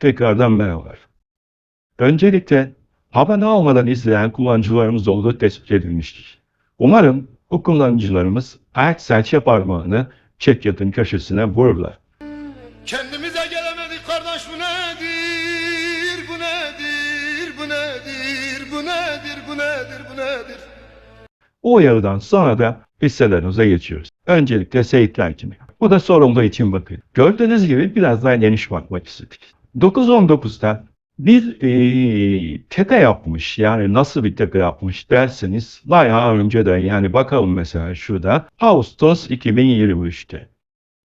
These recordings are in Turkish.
Tekrardan merhabalar. Öncelikle abone olmadan izleyen kullanıcılarımız olduğu tespit edilmiştir. Umarım bu kullanıcılarımız ayak serçe parmağını çekyatın köşesine vururlar. Kendimize gelemedik kardeş bu nedir, bu nedir, bu nedir, bu nedir, bu nedir, bu nedir? O uyarıdan sonra da hisselerimize geçiyoruz. Öncelikle Seyit Rankini. Bu da sorumlu için bakın. Gördüğünüz gibi biraz daha geniş bakmak istedik. 9.19'da bir eee tepe yapmış. Yani nasıl bir tepe yapmış derseniz bayağı önceden yani bakalım mesela şurada Ağustos 2023'te.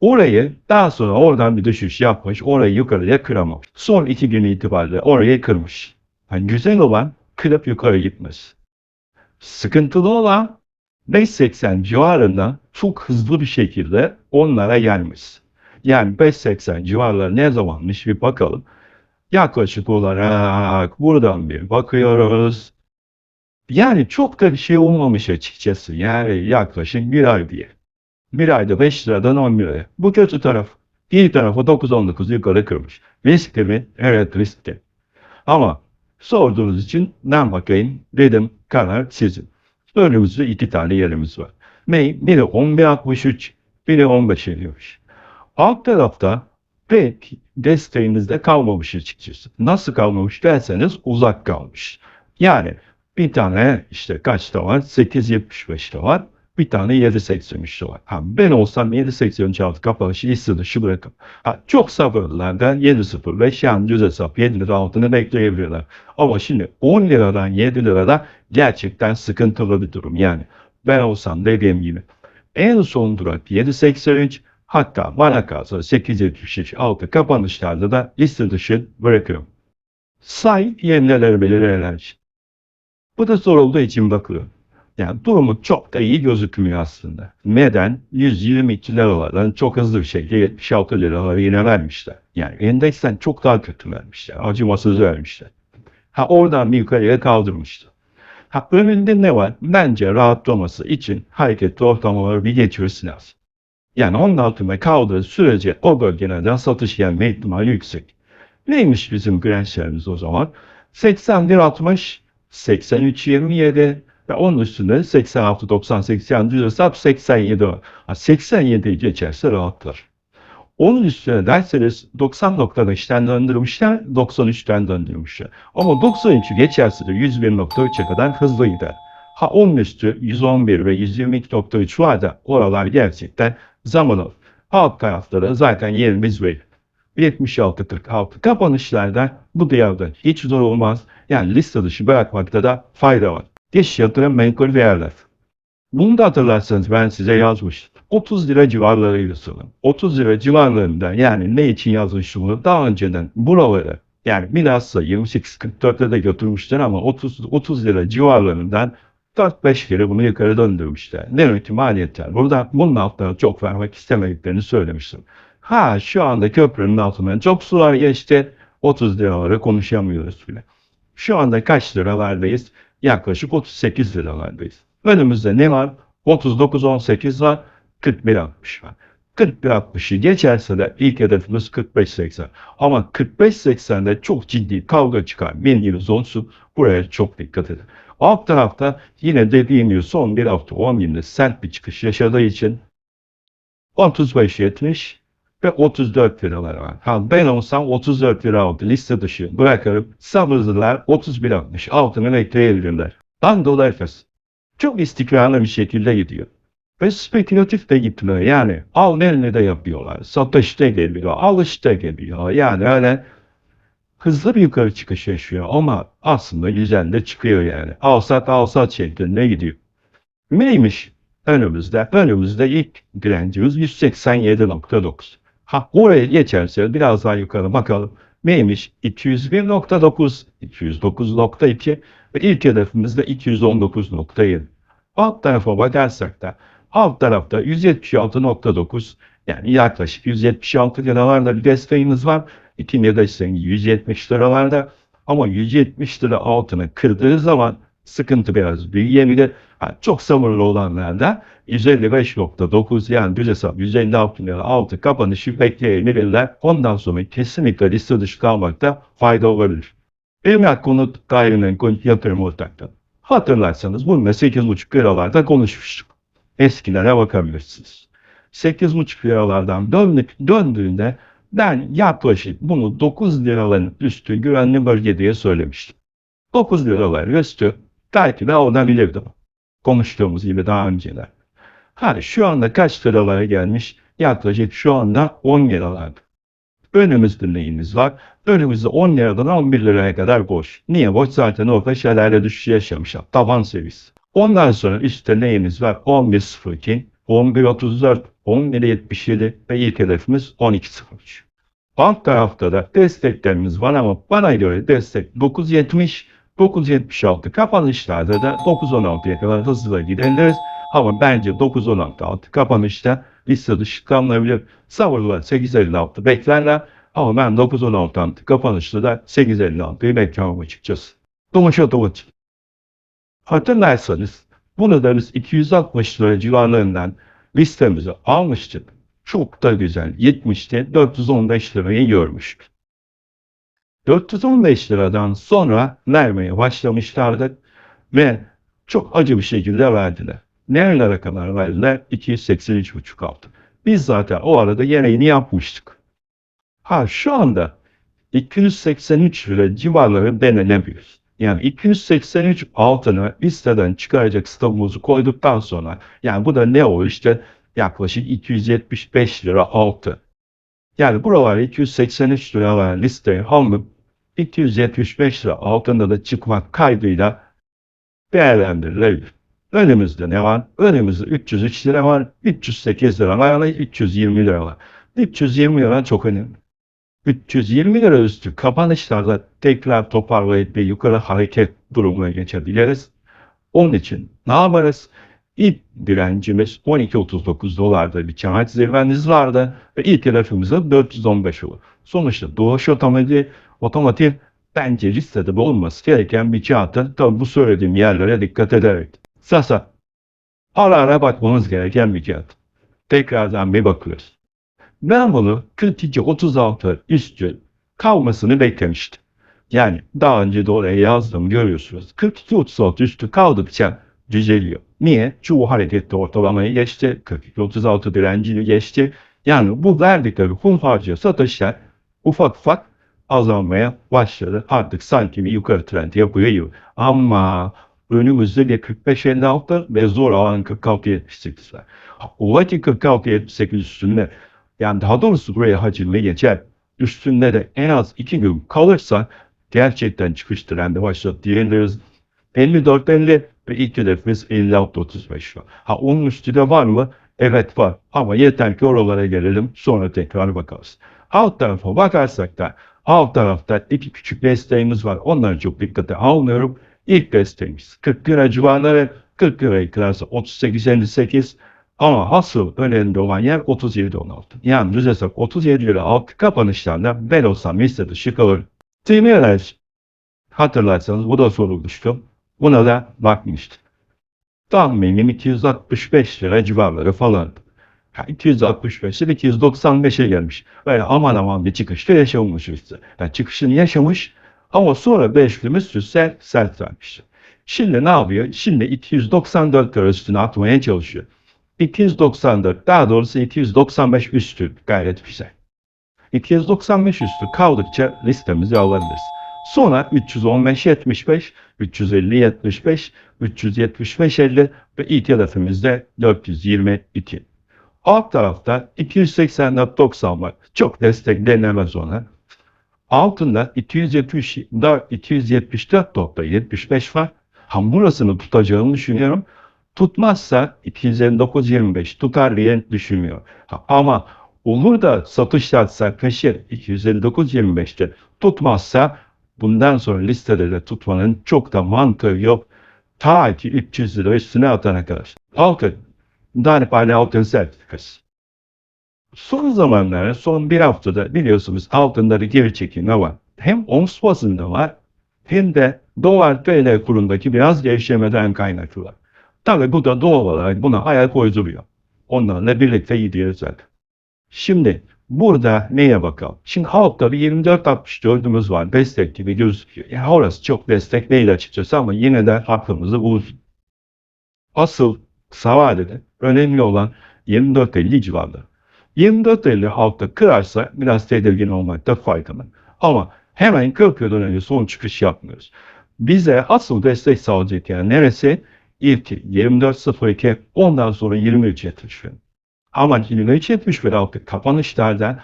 Orayı daha sonra oradan bir düşüş yapmış. Orayı yukarıya kıramamış. Son iki gün itibariyle orayı kırmış. Yani güzel olan kırıp yukarı gitmesi. Sıkıntılı olan 5.80 civarında çok hızlı bir şekilde onlara gelmiş. Yani 5.80 civarları ne zamanmış bir bakalım. Yaklaşık olarak buradan bir bakıyoruz. Yani çok da bir şey olmamış açıkçası. Yani yaklaşık bir ay diye. Bir ayda 5 liradan 10 liraya. Bu kötü taraf. İyi tarafı 9-19 yukarı kırmış. Riskli mi? Evet riskli. Ama sorduğunuz için ben bakayım dedim karar sizin. Önümüzde iki tane yerimiz var. Ney? Biri 11.63, biri 15.53. Alt tarafta pek desteğinizde kalmamış açıkçası. Nasıl kalmamış derseniz uzak kalmış. Yani bir tane işte kaçta var? 8.75'te var. Bir tane 7.83'te var. Ha, ben olsam 7.83 altı kapanışı liste dışı bırakın. Ha, çok sabırlılardan 7.05 yani düz hesap 7 lira altını bekleyebilirler. Ama şimdi 10 liradan 7 lirada gerçekten sıkıntılı bir durum. Yani ben olsam dediğim gibi en son durak 7.83 hatta bana kalsa 8.73 altı kapanışlarda da liste dışı bırakıyorum. Say yenileleri belirler. Bu da sorulduğu için bakıyorum. Yani durumu çok da iyi gözükmüyor aslında. Neden? 122 liralardan çok hızlı bir şekilde 76 liralara yine vermişler. Yani endeksten çok daha kötü vermişler. Acımasız vermişler. Ha oradan bir yukarıya kaldırmıştı. Ha önünde ne var? Bence rahatlaması için hareketli ortamları bir geçirmesi lazım. Yani onun altına kaldığı sürece o bölgelerden satış gelme ihtimali yüksek. Neymiş bizim dirençlerimiz o zaman? 81.60, 83.27 ve onun üstünde 86.98 yani düz hesap 87 var. Ha, 87'yi geçerse rahatlar. Onun üstüne derseniz 90.5'ten döndürmüşler, 93'ten döndürmüşler. Ama 93'ü geçerse de 101.3'e kadar hızlı gider. Ha onun üstü 111 ve 122.3 var da oralar gerçekten zaman alır. Alt tarafları zaten yerimiz belli. 76.46 kapanışlarda bu değerden hiç zor olmaz. Yani liste dışı bırakmakta da fayda var. Geç yatırım menkul değerler. Bunu da hatırlarsanız ben size yazmıştım. 30 lira civarlarıyla sorun. 30 lira civarlarında yani ne için yazmıştım daha önceden buralara yani bilhassa 28-44'e de götürmüşler ama 30, 30 lira civarlarından 4-5 kere bunu yukarı döndürmüşler. Ne yönetim maliyetler. Burada bunun altına çok vermek istemediklerini söylemiştim. Ha şu anda köprünün altından çok sular geçti. 30 liraları konuşamıyoruz bile. Şu anda kaç liralardayız? Yaklaşık 38 liralardayız. Önümüzde ne var? 39-18 var, 41-60 var. 41-60'ı geçerse de ilk hedefimiz 45-80. Ama 45-80'de çok ciddi kavga çıkar. Bilginiz olsun. Buraya çok dikkat edin. Alt tarafta yine dediğim gibi son bir hafta 10 günde sert bir çıkış yaşadığı için 35-70 ve 34 liralar var. Ha, ben olsam 34 lira altı liste dışı bırakırım. Sabırlılar 31-60 altını bekleyebilirler. Ben dolar efes. Çok istikrarlı bir şekilde gidiyor. Ve spekülatif de gitmiyor. Yani al eline de yapıyorlar. Satış da geliyor. Alış da geliyor. Yani öyle hızlı bir yukarı çıkış yaşıyor ama aslında güzel de çıkıyor yani. Al sat al sat şeklinde gidiyor. Neymiş? Önümüzde, önümüzde ilk direncimiz 187.9. Ha oraya geçerse biraz daha yukarı bakalım. Neymiş? 201.9, 209.2 ve ilk hedefimiz de 219.7. Alt tarafa bakarsak da alt tarafta 176.9 yani yaklaşık 176 liralarda bir desteğimiz var. İkinci desteğin 170 liralarda ama 170 lira altını kırdığı zaman sıkıntı biraz büyüyebilir. Yani çok sabırlı olanlarda 155.9 yani düz hesap 156 lira altı kapanışı bekleyebilirler. Ondan sonra kesinlikle liste dışı kalmakta fayda olabilir. Emlak konut gayrimenkul yatırım ortaklığı. Hatırlarsanız bununla 8,5 liralarda konuşmuştuk. Eskilere bakabilirsiniz. 8,5 liralardan döndük, döndüğünde ben yaklaşık bunu 9 liraların üstü güvenli bölge diye söylemiştim. 9 liralar üstü belki de alınabilirdi. Konuştuğumuz gibi daha önceler. Hadi şu anda kaç liralara gelmiş? Yaklaşık şu anda 10 liralarda. Önümüzde neyimiz var? Önümüzde 10 liradan 11 liraya kadar boş. Niye boş? Zaten orada şeylerle düşüş yaşamış. Taban seviyesi. Ondan sonra üstte neyimiz var? 11.02, 11.34, 11.77 ve ilk hedefimiz 12.03. Alt tarafta da desteklerimiz var ama bana göre destek 9.70, 9.76 kapanışlarda da 9.16'ya kadar hızla gideriz. Ama bence 9.16 altı kapanışta liste dışı kalınabilir. Sabırla 8.56 beklerler. Ama ben 9.16 altı kapanışta da 8.56'yı bekliyorum açıkçası. Domaç. Hatırlarsanız bunu da biz 260 lira civarlarından listemize almıştık. Çok da güzel 70'te 415 lirayı görmüştük. 415 liradan sonra vermeye başlamışlardı ve çok acı bir şekilde verdiler. Nerelere kadar verdiler? 283,5 altı. Biz zaten o arada yereğini yapmıştık. Ha şu anda 283 lira civarları denenebilir. Yani 283 altını listeden çıkaracak stopumuzu koyduktan sonra yani bu da ne olur işte yaklaşık 275 lira altı. Yani buralar 283 lira olan listeyi alıp 275 lira altında da çıkmak kaydıyla değerlendirilebilir. Önümüzde ne var? Önümüzde 303 lira var, 308 lira var, 320 lira var. 320 lira çok önemli. 320 lira üstü kapanışlarda tekrar toparlayıp bir yukarı hareket durumuna geçebiliriz. Onun için ne yaparız? İlk direncimiz 12.39 dolarda bir çanak zirveniz vardı ve ilk hedefimiz de 415 olur. Sonuçta doğuş otomotiv, otomotiv bence listede bulunması gereken bir kağıtın tabi bu söylediğim yerlere dikkat ederek. Sasa ara ara bakmamız gereken bir kağıt. Tekrardan bir bakıyoruz. Ben bunu 42-36 üstü kalmasını beklemiştim. Yani daha önce de oraya yazdım görüyorsunuz. 42-36 üstü kaldıkça düzeliyor. Niye? Çoğu harekette ortalamayı geçti. 42-36 direncini geçti. Yani bu verdikleri hunharca satışlar ufak ufak azalmaya başladı. Artık sanki bir yukarı trend yapıyor gibi. Ama önümüzde de 45-56 ve zor alan 46-78 var. Ola ki 46-78 üstünde yani daha doğrusu buraya hacimle geçer. Üstünde de en az iki gün kalırsa gerçekten çıkış trendi başlat diyebiliriz. 54-50 ve ilk hedefimiz 56-35 var. Ha onun üstünde var mı? Evet var. Ama yeter ki oralara gelelim sonra tekrar bakarız. Alt tarafa bakarsak da alt tarafta iki küçük desteğimiz var. Onları çok dikkate almıyorum. İlk desteğimiz 40 lira civarları 40 lirayı kırarsa 38-58 ama asıl önemli olan yer 37-16. Yani düz hesap 37 lira alt kapanışlarında ben olsam liste dışı kalırım. Timir hatırlarsanız bu da sorulmuştu. Buna da bakmıştım. Tahminim 265 lira civarları falan. Yani 265 ile 295'e gelmiş. Böyle aman aman bir çıkışta yaşamış işte. Yani çıkışını yaşamış ama sonra beşlimiz süsel sert vermiş. Şimdi ne yapıyor? Şimdi 294 lira üstüne atmaya çalışıyor. 294 daha doğrusu 295 üstü gayret güzel. 295 üstü kaldıkça listemizi alabiliriz. Sonra 315 75, 350 75, 375 50 ve ilk hedefimizde 422. Alt tarafta 284 90 var. Çok desteklenemez ona. Altında 274 274.75 var. Ha burasını tutacağını düşünüyorum. Tutmazsa 259.25 tutar diye düşünmüyor. Ama olur da satışlar sertleşir 259.25'te tutmazsa bundan sonra listede de tutmanın çok da mantığı yok. Ta ki 300 lira üstüne atana kadar. Altın. Danipane altın sertifikası. Son zamanlarda son bir haftada biliyorsunuz altınları geri çekilme var. Hem ons bazında var hem de dolar TL kurundaki biraz gevşemeden kaynaklı var. Tabii bu da doğal olarak buna ayak uyduruyor. Onlarla birlikte gidiyoruz zaten. Şimdi burada neye bakalım? Şimdi halkta bir 24-64'ümüz var. Destek gibi gözüküyor. Yani orası çok destek değil açıkçası ama yine de aklımızı bulsun. Asıl kısa vadede önemli olan 24-50 civarında. 24-50 halkta kırarsa biraz tedirgin olmakta fayda var. Ama hemen 40 yıldan önce son çıkış yapmıyoruz. Bize asıl destek sağlayacak yer neresi? İlk 24.02 ondan sonra 23.70. Ama 23.71 altı kapanışlardan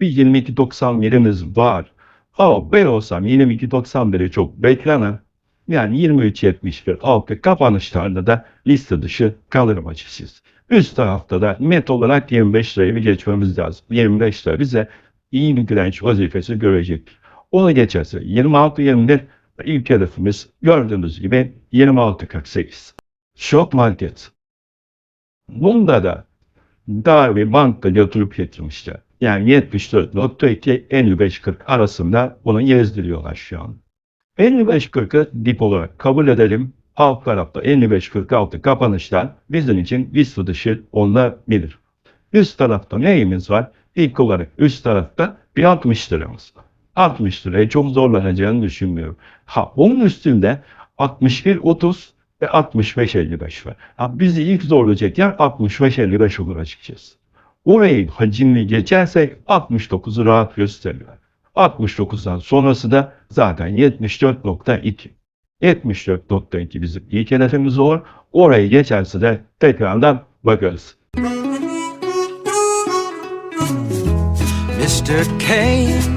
bir 22.91'imiz var. Ama ben olsam 22.91'i çok beklemem. Yani 23.71 altı kapanışlarda da liste dışı kalırım açıkçası. Üst tarafta da net olarak 25 lirayı bir geçmemiz lazım. 25 lira bize iyi bir direnç vazifesi görecek. Onu geçerse 26-21 ilk hedefimiz gördüğünüz gibi 26-48. Şok market. Bunda da daha bir banka yatırıp getirmişler. Yani 74.2 55.40 arasında bunu gezdiriyorlar şu an. 55.40'ı dip olarak kabul edelim. Alt tarafta 55.46 kapanışlar bizim için liste dışı olabilir. Üst tarafta neyimiz var? İlk olarak üst tarafta bir 60 liramız var. 60 liraya çok zorlanacağını düşünmüyorum. Ha onun üstünde 61.30 ve 65.55 var. Ha, bizi ilk zorlayacak yer 65.55 olur açıkçası. Orayı hacimli geçersek 69'u rahat gösteriyor. 69'dan sonrası da zaten 74.2. 74.2 bizim ilk hedefimiz olur. Orayı geçerse de tekrardan bakarız. Mr. Kane,